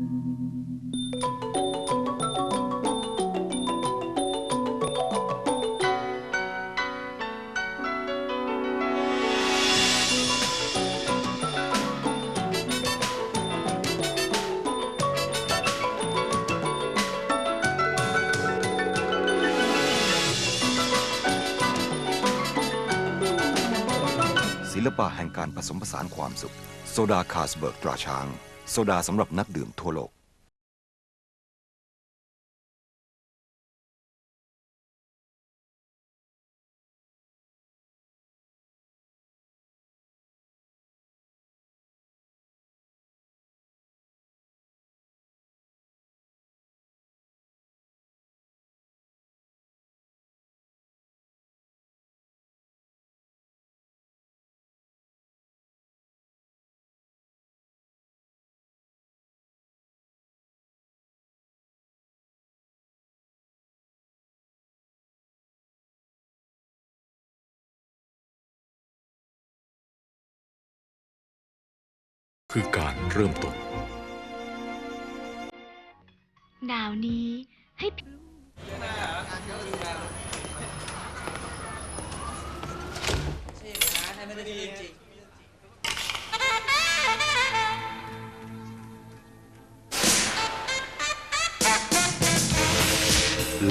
ศิลปะแห่งการผสมผสานความสุข โซดาคาสเบิร์กตราช้าง โซดาสำหรับนักดื่มทั่วโลก คือการเริ่มต้น หนาวนี้ให้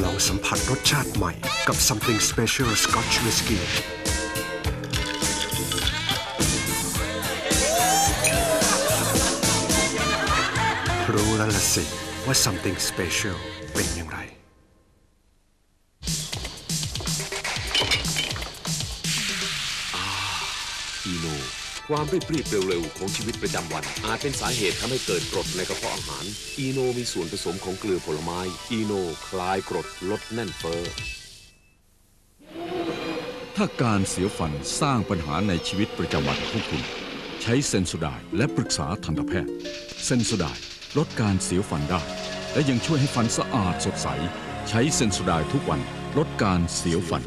ลองสัมผัสรสชาติใหม่กับ Something Special Scotch Whisky แล้วล่ะสิว่า Something Special เป็นอย่างไร อีโน ความรีบรีบๆเร็ว ๆ ของชีวิตประจำวัน อาจเป็นสาเหตุทำให้เกิดกรดในกระเพาะอาหาร อีโนมีส่วนผสมของเกลือผลไม้ อีโนคลายกรดลดแน่นเฟ้อถ้าการเสียวฟันสร้างปัญหาในชีวิตประจำวันของคุณ ใช้เซนโซไดน์และปรึกษาทันตแพทย์ เซนโซไดน์ ลดการเสียวฟันได้ และยังช่วยให้ฟันสะอาดสดใส ใช้เซนโซไดน์ทุกวันลดการเสียวฟัน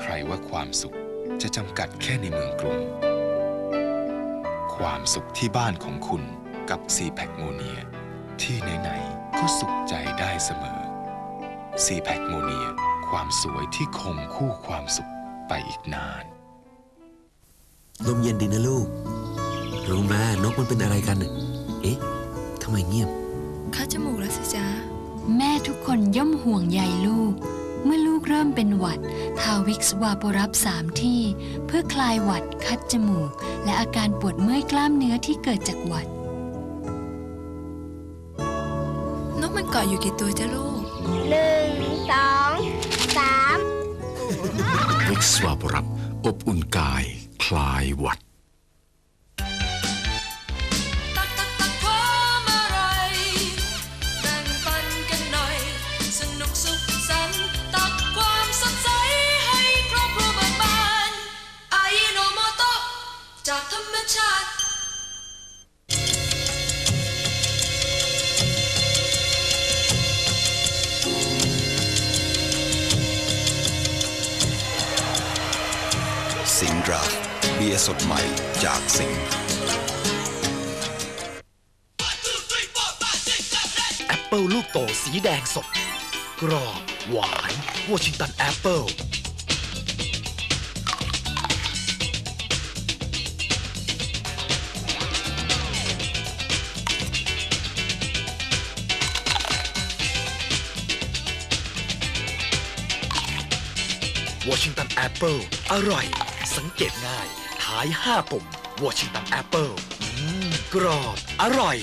ใครว่าความสุขจะจำกัดแค่ในเมืองกรุง ความสุขที่บ้านของคุณกับซีแพคโมเนีย ที่ไหนๆก็สุขใจได้เสมอซีแพคโมเนีย ความสวยที่คงคู่ความสุขไปอีกนาน ลมเย็นดีนะลูก รู้ไหมนกมันเป็นอะไรกันน่ะเอ๊ะทำไมเงียบเข้าจมูกแล้วสิจ๊ะ แม่ทุกคนย่อมห่วงใยลูก เมื่อลูกเริ่มเป็นหวัด ทาวิกซ์วาโปรับสามที่ เพื่อคลายหวัดคัดจมูก และอาการปวดเมื่อยกล้ามเนื้อที่เกิดจากหวัด มันเกาะอยู่กี่ตัวจ้ะลูกหนึ่งสองสามวิกสวาบรับอบอุ่นกาย คลายหวัดตักตักตักพร้อม ดราฟเบียร์สดใหม่จากสิงห์แอปเปิลลูกโตสีแดงสด กรอบหวานวอชิงตันแอปเปิลวอชิงตันแอปเปิลอร่อย สังเกตง่ายท้าย 5 ปุ่มวอชิงตันแอปเปิลกรอบ อร่อย